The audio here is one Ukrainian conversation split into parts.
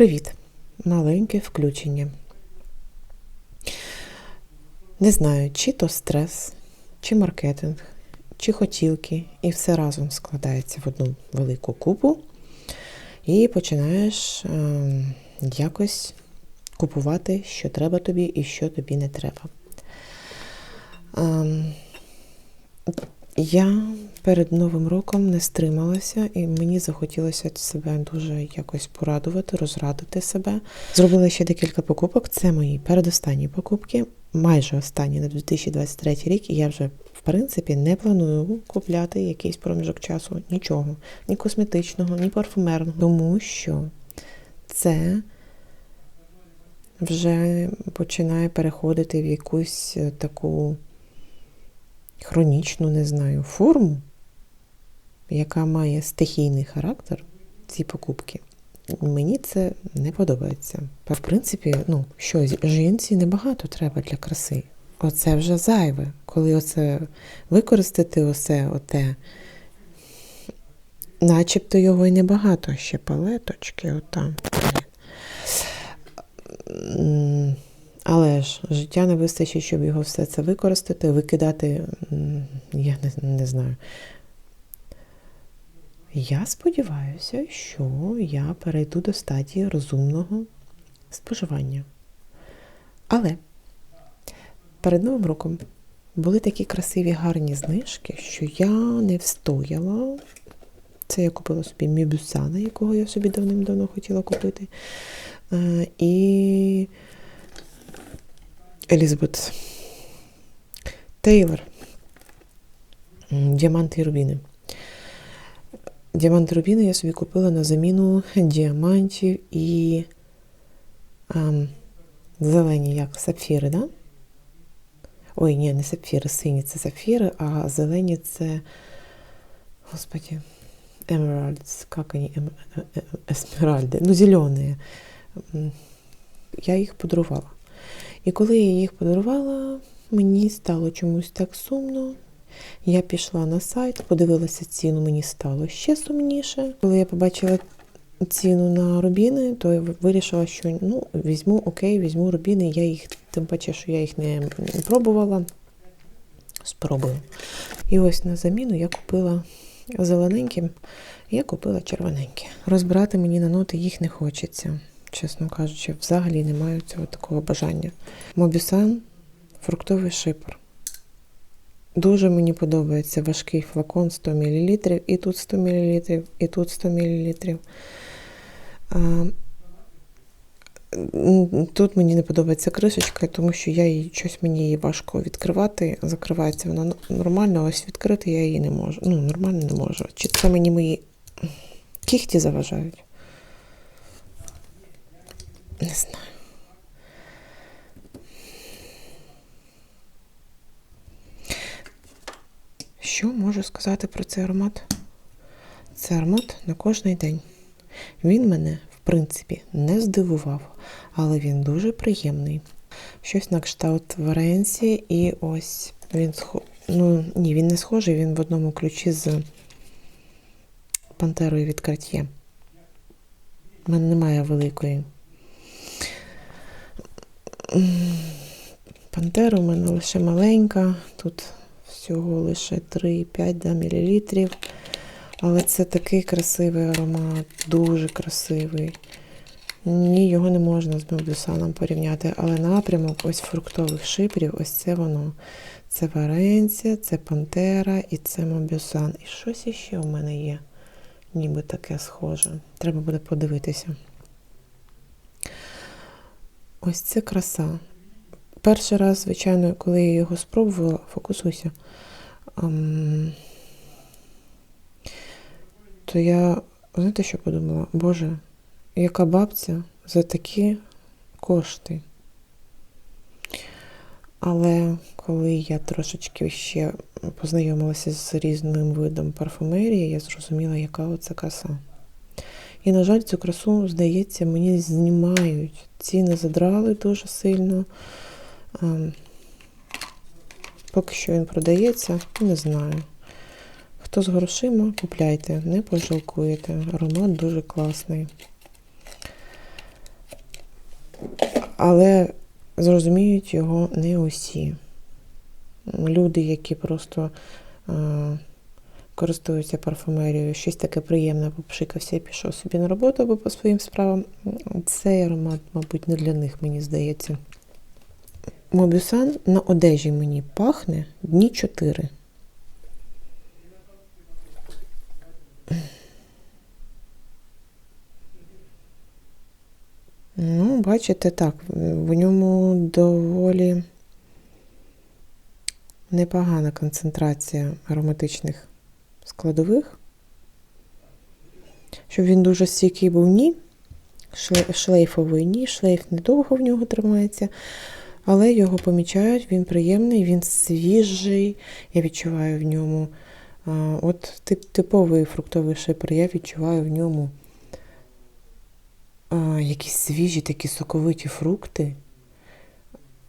Привіт! Маленьке включення. Не знаю, чи то стрес, чи маркетинг, чи хотілки, і все разом складається в одну велику купу, і починаєш е, якось купувати, що треба тобі і що тобі не треба. Е, я перед Новим роком не стрималася, і мені захотілося себе дуже якось порадувати, розрадити себе. Зробила ще декілька покупок. Це мої передостанні покупки, майже останні на 2023 рік. І я вже, в принципі, не планую купляти якийсь проміжок часу, нічого, ні косметичного, ні парфумерного, тому що це. Вже починає переходити в якусь е, таку хронічну, не знаю, форму, яка має стихійний характер, ці покупки. Мені це не подобається. В принципі, ну, що, жінці небагато треба для краси. Оце вже зайве. Коли оце використати оце, оте, начебто його і небагато, ще палеточки, отам. Але ж життя не вистачить, щоб його все це використати, викидати, я не, не знаю. Я сподіваюся, що я перейду до стадії розумного споживання. Але перед Новим роком були такі красиві гарні знижки, що я не встояла. Це я купила собі Мібюсана, якого я собі давним-давно хотіла купити. Е, і Елізабет Тейлор. Діаманти і рубіни. Діаманти рубіни я собі купила на заміну діамантів і а, зелені, як сапфіри, да? Ой, ні, не сапфіри, сині це сапфіри, а зелені це, господи, emeralds, как они, есмеральди, ну, зелені. Я їх подарувала. І коли я їх подарувала, мені стало чомусь так сумно. Я пішла на сайт, подивилася ціну, мені стало ще сумніше. Коли я побачила ціну на рубіни, то я вирішила, що ну, візьму окей, візьму рубіни. Я їх, тим паче, що я їх не пробувала. Спробую. І ось на заміну я купила зелененьким, я купила червоненькі. Розбирати мені на ноти їх не хочеться чесно кажучи, взагалі не маю цього такого бажання. Мобісан фруктовий шипр. Дуже мені подобається важкий флакон 100 мл, і тут 100 мл, і тут 100 мл. Тут мені не подобається кришечка, тому що я її щось мені її важко відкривати. Закривається вона нормально, ось відкрити я її не можу. Ну, нормально не можу. Чи це мені мої кіхті заважають? Не знаю. Що можу сказати про цей аромат? Це аромат на кожний день. Він мене, в принципі, не здивував, але він дуже приємний. Щось на кшталт Варенсі, і ось він схо... Ну, ні, він не схожий, він в одному ключі з пантерою від Кратьє. У мене немає великої. Пантера у мене лише маленька, тут всього лише 3-5 да, мл. Але це такий красивий аромат, дуже красивий. Ні, його не можна з Мелдусаном порівняти, але напрямок ось фруктових шипрів, ось це воно. Це Варенція, це Пантера і це Мобюсан. І щось іще у мене є, ніби таке схоже. Треба буде подивитися. Ось це краса. Перший раз, звичайно, коли я його спробувала, фокусуйся, то я, знаєте, що подумала? Боже, яка бабця за такі кошти. Але коли я трошечки ще познайомилася з різним видом парфумерії, я зрозуміла, яка оце краса. І, на жаль, цю красу, здається, мені знімають. Ціни задрали дуже сильно. Поки що він продається, не знаю. Хто з грошима, купляйте, не пожалкуєте. Аромат дуже класний. Але зрозуміють його не усі. Люди, які просто е, користуються парфумерією, щось таке приємне, попшикався і пішов собі на роботу або по своїм справам. Цей аромат, мабуть, не для них, мені здається. Мобюсан на одежі мені пахне дні 4. Ну, бачите, так, в ньому доволі непогана концентрація ароматичних складових. Щоб він дуже стійкий був ні. Шлейфовий ні, шлейф недовго в нього тримається, але його помічають, він приємний, він свіжий. Я відчуваю в ньому от тип, типовий фруктовий шипер, я відчуваю в ньому якісь свіжі такі соковиті фрукти,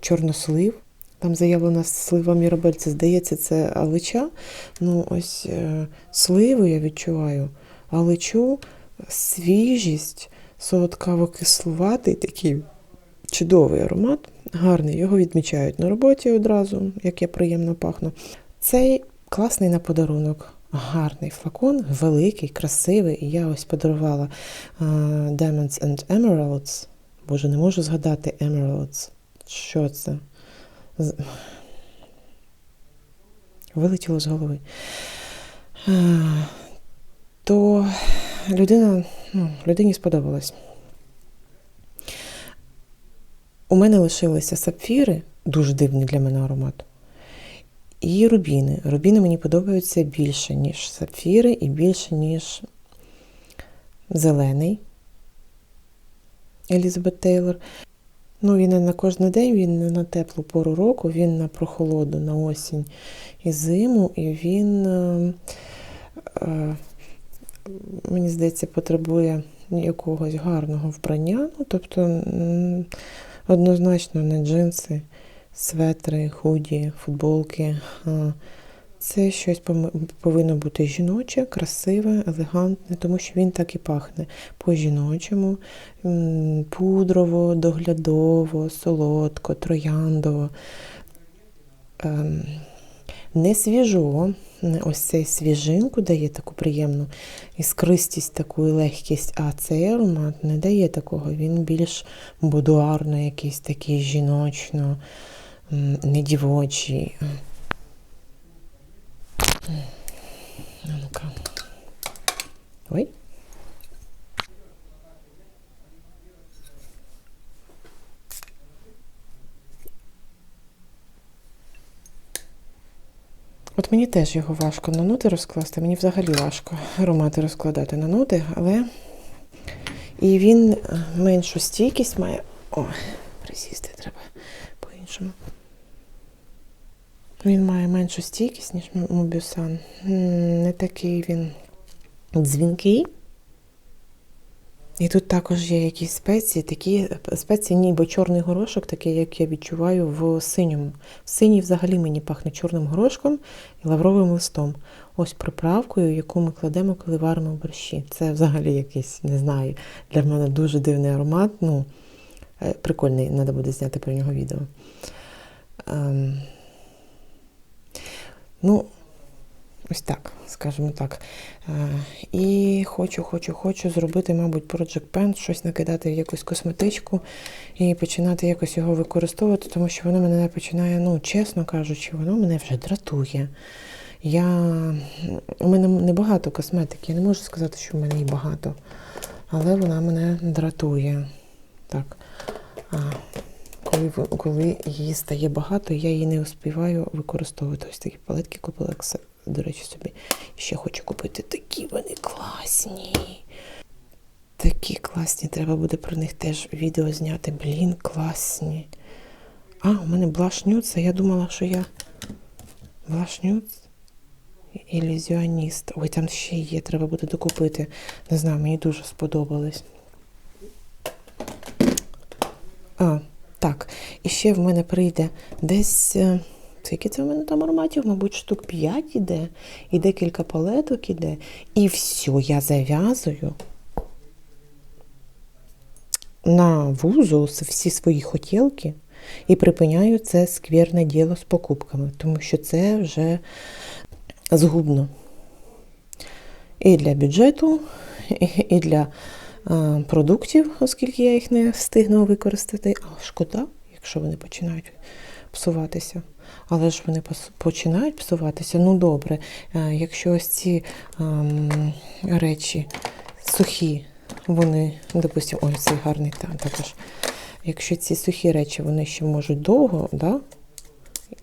чорнослив. Там заявлена слива Мірабель, це здається, це алича. Ну, ось е, сливу я відчуваю, аличу, свіжість, солодкаво-кислуватий такий чудовий аромат, гарний. Його відмічають на роботі одразу, як я приємно пахну. Цей класний на подарунок. Гарний флакон, великий, красивий. Я ось подарувала uh, Diamonds and Emeralds. Боже, не можу згадати Emeralds. Що це? З... Вилетіло з голови. Uh, то людина, ну, людині сподобалось. У мене лишилися сапфіри, дуже дивний для мене аромат. І рубіни. Рубіни мені подобаються більше, ніж сапфіри, і більше, ніж зелений Елізабет Тейлор. Ну, він не на кожен день, він не на теплу пору року, він на прохолоду, на осінь і зиму, і він, е, е, мені здається, потребує якогось гарного вбрання. Ну, тобто, однозначно не джинси светри, худі, футболки. Це щось повинно бути жіноче, красиве, елегантне, тому що він так і пахне по-жіночому, пудрово, доглядово, солодко, трояндово. Не свіжо, ось цей свіжинку дає таку приємну іскристість, таку і легкість, а цей аромат не дає такого. Він більш будуарно, якийсь такий жіночно недівочий. Ой. От мені теж його важко на ноти розкласти, мені взагалі важко аромати розкладати на ноти, але і він меншу стійкість має. О, присісти треба по-іншому. Він має меншу стійкість, ніж Мобюсан. Не такий він дзвінкий. І тут також є якісь спеції, такі спеції, ніби чорний горошок, такий, як я відчуваю в синьому. В синій взагалі мені пахне чорним горошком і лавровим листом. Ось приправкою, яку ми кладемо, коли варимо борщі. Це взагалі якийсь, не знаю, для мене дуже дивний аромат. Ну, е, Прикольний, треба буде зняти про нього відео. Ем, Ну, ось так, скажімо так. Е, і хочу, хочу, хочу зробити, мабуть, Project Pen, щось накидати в якусь косметичку і починати якось його використовувати, тому що воно мене починає, ну, чесно кажучи, воно мене вже дратує. Я... У мене небагато косметики, я не можу сказати, що в мене її багато, але вона мене дратує. Так. А, коли коли її стає багато, я її не успіваю використовувати. Ось такі палетки купила, до речі, собі. Ще хочу купити такі вони класні. Такі класні, треба буде про них теж відео зняти. Блін, класні. А, у мене блашнюц, я думала, що я блашнюц. Ілюзіоніст. Ой, там ще є, треба буде докупити. Не знаю, мені дуже сподобались. А, так, і ще в мене прийде десь. Е, скільки це в мене там ароматів, мабуть, штук 5 іде, і декілька палеток іде. І все, я зав'язую. на вузол всі свої хотілки і припиняю це скверне діло з покупками, тому що це вже згубно. І для бюджету, і- для продуктів, оскільки я їх не встигну використати. А шкода, якщо вони починають псуватися. Але ж вони починають псуватися. Ну добре, е, якщо ось ці ем, речі сухі, вони, допустимо, ой, цей гарний та, також. Якщо ці сухі речі вони ще можуть довго, да?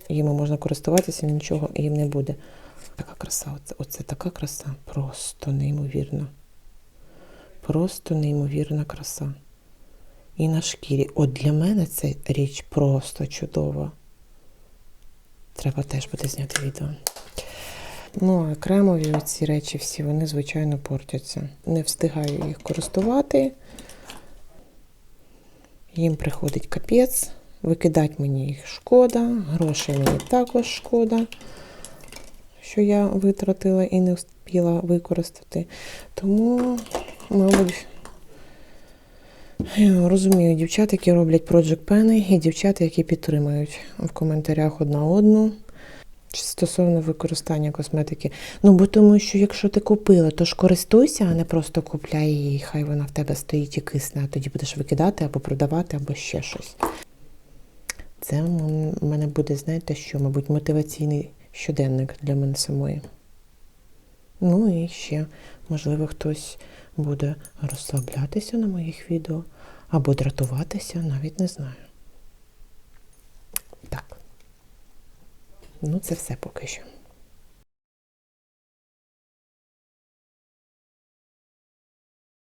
їми можна користуватися, нічого їм не буде. Така краса, оце, оце така краса, просто неймовірна. Просто неймовірна краса. І на шкірі. От для мене ця річ просто чудова. Треба теж буде зняти відео. Ну, а кремові ці речі всі, вони, звичайно, портяться. Не встигаю їх користувати. Їм приходить капець. Викидати мені їх шкода, грошей мені також шкода, що я витратила і не встигла використати. Тому, мабуть, я розумію дівчат, які роблять Project Pen, і дівчат, які підтримують в коментарях одна одну. Чи Стосовно використання косметики. Ну, бо тому що якщо ти купила, то ж користуйся, а не просто купляй її, хай вона в тебе стоїть і кисне, а тоді будеш викидати або продавати, або ще щось. Це в мене буде, знаєте, що, мабуть, мотиваційний щоденник для мене самої. Ну і ще, можливо, хтось буде розслаблятися на моїх відео або дратуватися, навіть не знаю. Так. Ну, це все поки що.